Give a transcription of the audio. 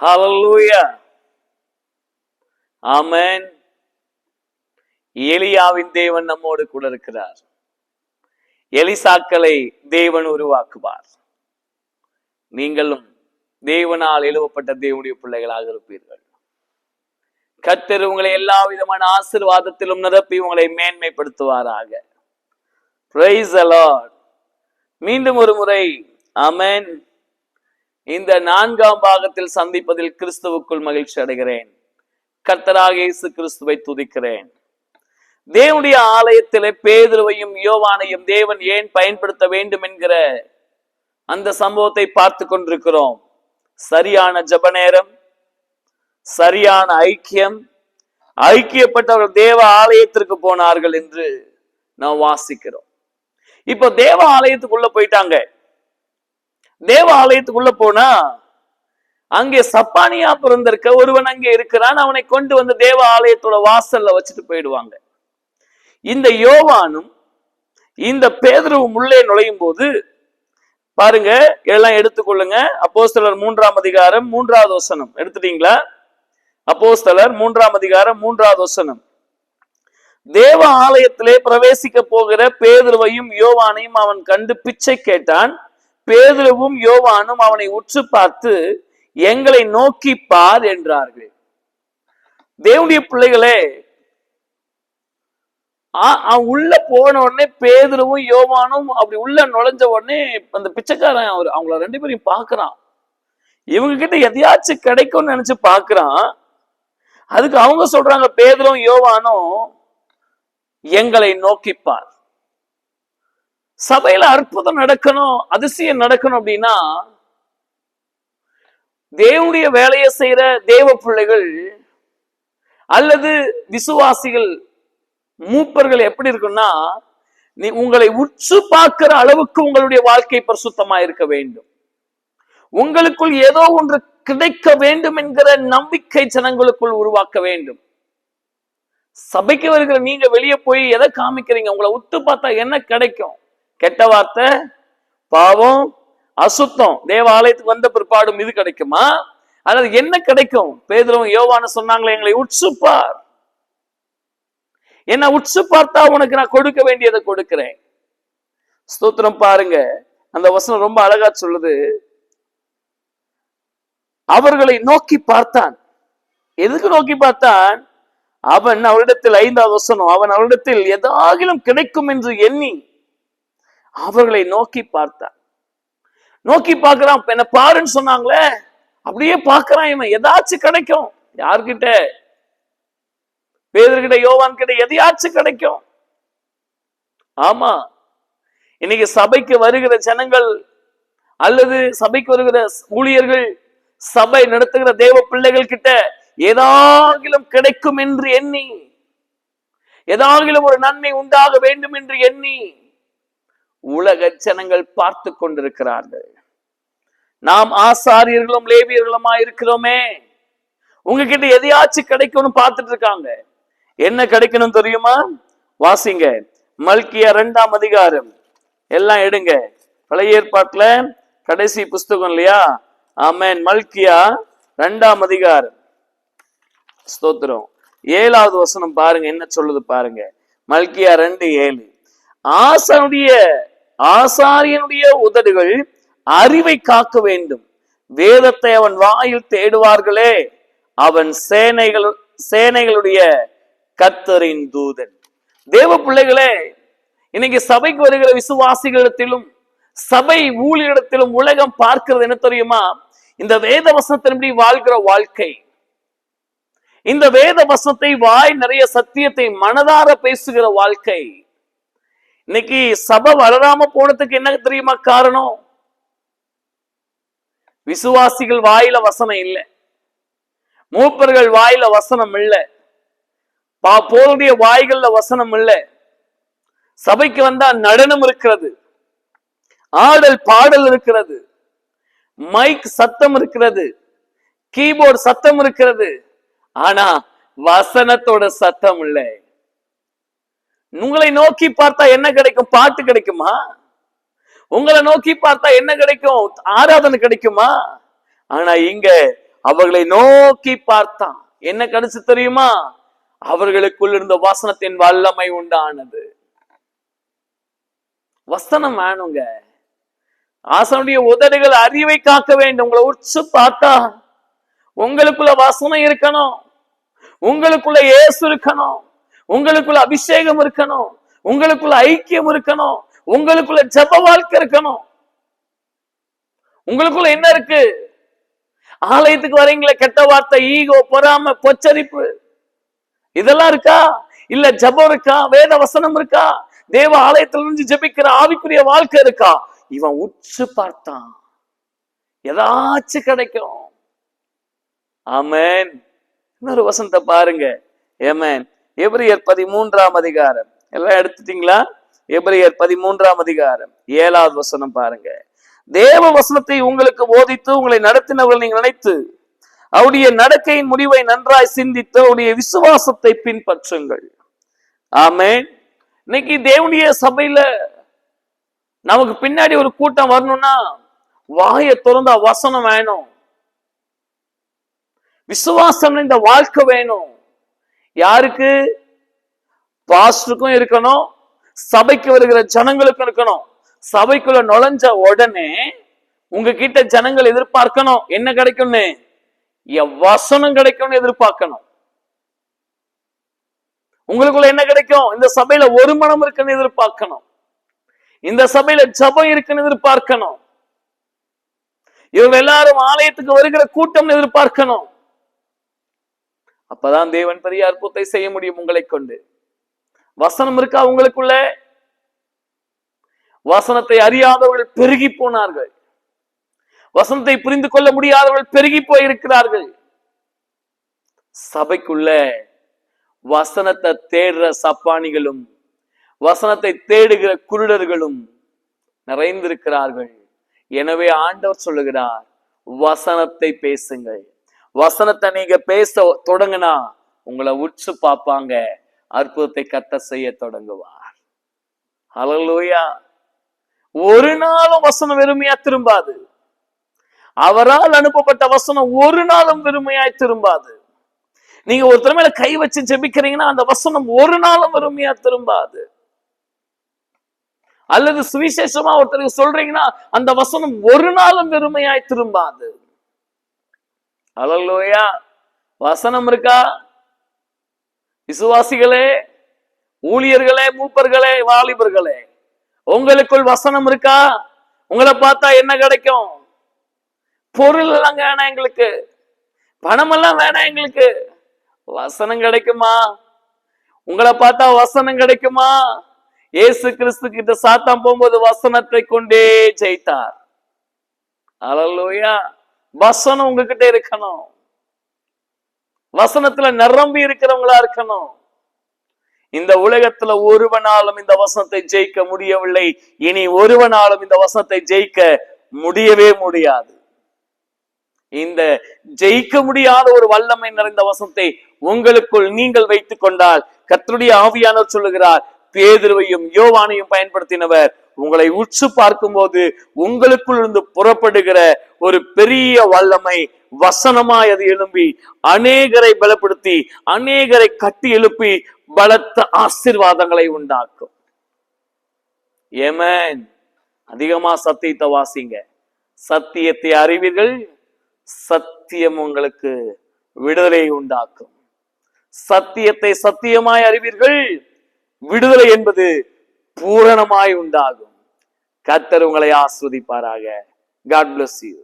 Hallelujah Amen எலியாவின் தேவன் நம்மோடு கூட இருக்கிறார். எலிசாக்களை தேவன் உருவாக்குவார். நீங்களும் தேவனால் எழுவப்பட்ட தேவனுடைய பிள்ளைகளாக இருப்பீர்கள். கத்தர் உங்களை எல்லா விதமான ஆசீர்வாதத்திலும் நிரப்பி உங்களை மேன்மைப்படுத்துவாராக. மீண்டும் ஒரு முறை. அமேன் இந்த நான்காம் பாகத்தில் சந்திப்பதில் கிறிஸ்துவுக்குள் மகிழ்ச்சி அடைகிறேன். கர்த்தராக இயேசு கிறிஸ்துவை துதிக்கிறேன். தேவனுடைய ஆலயத்திலே பேதுருவையும் யோவானையும் தேவன் ஏன் பயன்படுத்த வேண்டும் என்கிற அந்த சம்பவத்தை பார்த்து கொண்டிருக்கிறோம். சரியான ஜெப நேரம் சரியான ஐக்கியம் ஐக்கியப்பட்டவர்கள் தேவ ஆலயத்திற்கு போனார்கள் என்று நாம் வாசிக்கிறோம். இப்போ தேவ ஆலயத்துக்குள்ள போயிட்டாங்க. தேவ ஆலயத்துக்குள்ள போனா அங்கே சப்பானியா பிறந்திருக்க ஒருவன் அங்கே இருக்கிறான் அவனை கொண்டு வந்து தேவ ஆலயத்தோட வாசல்ல வச்சுட்டு போயிடுவாங்க. இந்த யோவானும் இந்த பேதுருவும் உள்ளே நுழையும் போது பாருங்க எல்லாம் எடுத்துக்கொள்ளுங்க. அப்போஸ்தலர் மூன்றாம் அதிகாரம் மூன்றாவது வசனம். எடுத்துட்டீங்களா? அப்போஸ்தலர் மூன்றாம் அதிகாரம் மூன்றாவது வசனம். தேவ ஆலயத்திலே பிரவேசிக்க போகிற பேதுருவையும் யோவானையும் அவன் கண்டு பிச்சை கேட்டான். பேதுருவும் யோவானும் அவனை உற்று பார்த்து எங்களை நோக்கி பார் என்றார்கள். தேவனுடைய பிள்ளைகளே அவன் உள்ள போன உடனே பேதுருவும் யோவானும் அப்படி உள்ள நுழைஞ்ச உடனே அந்த பிச்சைக்காரன் அவர் அவங்கள ரெண்டு பேரையும் பாக்குறான் இவங்க கிட்ட எதையாச்சும் கிடைக்கும்னு நினைச்சு பாக்குறான் அதுக்கு அவங்க சொல்றாங்க பேதலும் யோவானும் எங்களை நோக்கிப்பார் சபையில அற்புதம் நடக்கணும் அதிசயம் நடக்கணும் அப்படின்னா தேவனுடைய வேலையை செய்யற தேவ பிள்ளைகள் அல்லது விசுவாசிகள் மூப்பர்கள் எப்படி இருக்குன்னா நீ உங்களை உற்று பார்க்கிற அளவுக்கு உங்களுடைய வாழ்க்கை பரிசுத்தமா இருக்க வேண்டும். உங்களுக்குள் ஏதோ ஒன்று கிடைக்க வேண்டும் என்கிற நம்பிக்கை ஜனங்களுக்குள் உருவாக்க வேண்டும். சபைக்கு வருகிற நீங்க வெளியே போய் எதை காமிக்கிறீங்க? உங்களை உத்து பார்த்தா என்ன கிடைக்கும்? கெட்ட வார்த்தை பாவம் அசுத்தம். தேவாலயத்துக்கு வந்த பிற்பாடும் இது கிடைக்குமா? அதாவது என்ன கிடைக்கும்? பேதுருவும் யோவான சொன்னாங்களே எங்களை உட்சுப்பார் என்ன உற்சு பார்த்தா உனக்கு நான் கொடுக்க வேண்டியதை கொடுக்கிறேன். ஸ்தோத்திரம் பாருங்க. அந்த வசனம் ரொம்ப அழகா சொல்லுது. அவர்களை நோக்கி பார்த்தான். எதுக்கு நோக்கி பார்த்தான்? அவன் அவரிடத்தில் ஐந்தாவது வசனம் அவன் அவரிடத்தில் எதாகிலும் கிடைக்கும் என்று எண்ணி அவர்களை நோக்கி பார்த்தான் நோக்கி பார்க்கிறான் என்ன பாருன்னு சொன்னாங்களே அப்படியே பார்க்கிறான் இவன் ஏதாச்சும் கிடைக்கும்? யார்கிட்ட? பேதர்கிட்ட யோவான் கிட்ட எதையாச்சும் கிடைக்கும்? ஆமா இன்னைக்கு சபைக்கு வருகிற ஜனங்கள் அல்லது சபைக்கு வருகிற ஊழியர்கள் சபை நடத்துகிற தேவ பிள்ளைகள் கிட்ட ஏதாகிலும் கிடைக்கும் என்று எண்ணி ஏதாகிலும் ஒரு நன்மை உண்டாக வேண்டும் என்று எண்ணி உலக ஜனங்கள் பார்த்து கொண்டிருக்கிறார்கள். நாம் ஆசாரியர்களும் லேவியர்களுமா இருக்கிறோமே உங்ககிட்ட எதையாச்சும் கிடைக்கும்னு பார்த்துட்டு இருக்காங்க என்ன கிடைக்கணும் தெரியுமா? வாசிங்க. மல்கியா ரெண்டாம் அதிகாரம். எல்லாம் எடுங்க. பழைய ஏற்பாட்டுல கடைசி புஸ்தகம் இல்லையா? ஆமேன். மல்கியா ரெண்டாம் அதிகாரம். ஸ்தோத்திரம். ஏழாவது வசனம் பாருங்க. என்ன சொல்லுது பாருங்க. மல்கியா ரெண்டு ஏழு. ஆசனுடைய ஆசாரியனுடைய உதடுகள் அறிவை காக்க வேண்டும். வேதத்தை அவன் வாயில் தேடுவார்களே. அவன் சேனைகள் சேனைகளுடைய கத்தரின் தூதன். தேவ பிள்ளைகளே இன்னைக்கு சபைக்கு வருகிற விசுவாசிகளிடத்திலும் சபை ஊழியிடத்திலும் உலகம் பார்க்கிறது என்ன தெரியுமா? இந்த வேத வசனத்தின்படி வாழ்கிற வாழ்க்கை. இந்த வேத வசனத்தை வாய் நிறைய சத்தியத்தை மனதார பேசுகிற வாழ்க்கை. இன்னைக்கு சபை வளராம போனதுக்கு என்ன தெரியுமா காரணம்? விசுவாசிகள் வாயில வசனம் இல்லை. மூப்பர்கள் வாயில வசனம் இல்ல. பா போருடைய வாய்கள்ல வசனம் இல்ல. சபைக்கு வந்தா நடனம் இருக்கிறது. ஆடல் பாடல் இருக்கிறது. மைக் சத்தம் இருக்கிறது. கீபோர்டு சத்தம் இருக்கிறது. ஆனா வசனத்தோட சத்தம் இல்லை. உங்களை நோக்கி பார்த்தா என்ன கிடைக்கும்? பாட்டு கிடைக்குமா? உங்களை நோக்கி பார்த்தா என்ன கிடைக்கும்? ஆராதனை கிடைக்குமா? ஆனா இங்க அவர்களை நோக்கி பார்த்தான் என்ன கிடைச்சு தெரியுமா? அவர்களுக்குள் இருந்த வசனத்தின் வல்லமை உண்டானது. வசனம் வேணுங்க. ஆசனுடைய உதடுகள் அறிவை காக்க வேண்டும். உங்களை உற்று பார்த்தா உங்களுக்குள்ள வசனம் இருக்கணும். உங்களுக்குள்ள ஏசு இருக்கணும். உங்களுக்குள்ள அபிஷேகம் இருக்கணும். உங்களுக்குள்ள ஐக்கியம் இருக்கணும். உங்களுக்குள்ள ஜெப வாழ்க்கை இருக்கணும். உங்களுக்குள்ள என்ன இருக்கு? ஆலயத்துக்கு வரீங்களே கெட்ட வார்த்தை ஈகோ பொறாம பொச்சரிப்பு. இதெல்லாம் இருக்கா? இல்ல ஜெபம் இருக்கா? வேத வசனம் இருக்கா? தேவ ஆலயத்துல இருந்து ஜெபிக்கிற ஆவிக்குரிய வாழ்க்கை இருக்கா? இவன் உற்று பார்த்தான். ஏதாச்சும் கிடைக்கும். ஆமேன். இன்னொரு வசனத்தை பாருங்க. ஏமேன் எபிரியர் பதிமூன்றாம் அதிகாரம். எல்லாம் எடுத்துட்டீங்களா? எபிரியர் பதிமூன்றாம் அதிகாரம். ஏழாவது வசனம் பாருங்க. தேவ வசனத்தை உங்களுக்கு போதித்து உங்களை நடத்தினவர்கள் நீங்க நினைத்து அவருடைய நடக்கையின் முடிவை நன்றாய் சிந்தித்து அவருடைய விசுவாசத்தை பின்பற்றுங்கள். ஆமென். இன்னைக்கு தேவனுடைய சபையில நமக்கு பின்னாடி ஒரு கூட்டம் வரணும்னா வாயை திறந்தா வசனம் வேணும். விசுவாசம் இந்த வாழ்க்கை வேணும். யாருக்கு? பாஸ்டருக்கும் இருக்கணும் சபைக்கு வருகிற ஜனங்களுக்கும் இருக்கணும். சபைக்குள்ள நுழைஞ்ச உடனே உங்ககிட்ட ஜனங்கள் எதிர்பார்க்கணும் என்ன கிடைக்கும்னு? என் வசனம் கிடைக்கும்னு எதிர்பார்க்கணும். உங்களுக்குள்ள என்ன கிடைக்கும்? இந்த சபையில ஒரு மனம் இருக்குன்னு எதிர்பார்க்கணும். இந்த சபையில ஜபம் இருக்குன்னு எதிர்பார்க்கணும். இவங்க எல்லாரும் ஆலயத்துக்கு வருகிற கூட்டம் எதிர்பார்க்கணும். அப்பதான் தேவன் பெரிய அற்புதத்தை செய்ய முடியும் உங்களை கொண்டு. வசனம் இருக்கா உங்களுக்குள்ள? வசனத்தை அறியாதவர்கள் பெருகி போனார்கள். வசனத்தை புரிந்து கொள்ள முடியாதவர்கள் பெருகி போயிருக்கிறார்கள். சபைக்குள்ள வசனத்தை தேடுற சப்பானிகளும் வசனத்தை தேடுகிற குருடர்களும் நிறைந்திருக்கிறார்கள். எனவே ஆண்டவர் சொல்லுகிறார் வசனத்தை பேசுங்கள். வசனத்தை நீங்க பேச தொடங்குனா உங்களை உற்று பார்ப்பாங்க. அற்புதத்தை கத்த செய்ய தொடங்குவார். அலலூயா ஒரு நாளும் வசனம் வெறுமையா திரும்பாது. அவரால் அனுப்பப்பட்ட வசனம் ஒரு நாளும் வெறுமையாய் திரும்பாது. நீங்க ஒருத்தர் மேல கை வச்சு ஜெபிக்கிறீங்கன்னா அந்த வசனம் ஒரு நாளும் வெறுமையா திரும்பாது. அல்லது சுவிசேஷமா ஒருத்தருக்கு சொல்றீங்கன்னா அந்த வசனம் ஒரு நாளும் வெறுமையாய் திரும்பாது. அலல்லோயா வசனம் இருக்கா? விசுவாசிகளே ஊழியர்களே மூப்பர்களே வாலிபர்களே உங்களுக்குள் வசனம் இருக்கா? உங்களை பார்த்தா என்ன கிடைக்கும்? பொருள் எல்லாம் வேணாம் எங்களுக்கு. பணம் எல்லாம் வேணாம் எங்களுக்கு. வசனம் கிடைக்குமா? உங்களை பார்த்தா வசனம் கிடைக்குமா? இயேசு கிறிஸ்து கிட்ட சாத்தான் போகும்போது வசனத்தை கொண்டே ஜெயித்தார். அல்லேலூயா வசனம் உங்ககிட்ட இருக்கணும். வசனத்துல நிரம்பி இருக்கிறவங்களா இருக்கணும். இந்த உலகத்துல ஒருவனாலும் இந்த வசனத்தை ஜெயிக்க முடியவில்லை. இனி ஒருவனாலும் இந்த வசனத்தை ஜெயிக்க முடியவே முடியாது. இந்த ஜெயிக்க முடியாத ஒரு வல்லமை நிறைந்த வசனத்தை உங்களுக்குள் நீங்கள் வைத்துக் கொண்டால் கத்தருடைய ஆவியானவர் சொல்லுகிறார் பேதுருவையும் யோவானையும் பயன்படுத்தினவர் உங்களை உற்று பார்க்கும்போது உங்களுக்குள் இருந்து புறப்படுகிற ஒரு பெரிய வல்லமை வசனமாய் அது எழும்பி அநேகரை பலப்படுத்தி அநேகரை கட்டி எழுப்பி பலத்த ஆசீர்வாதங்களை உண்டாக்கும். ஏமன். அதிகமா சத்தியத்தை வாசிங்க. சத்தியத்தை அறிவீர்கள் சத்தியம் உங்களுக்கு விடுதலை உண்டாக்கும். சத்தியத்தை சத்தியமாய் அறிவீர்கள் விடுதலை என்பது பூரணமாய் உண்டாகும். கர்த்தர் உங்களை ஆஸ்வதிப்பாராக. God bless you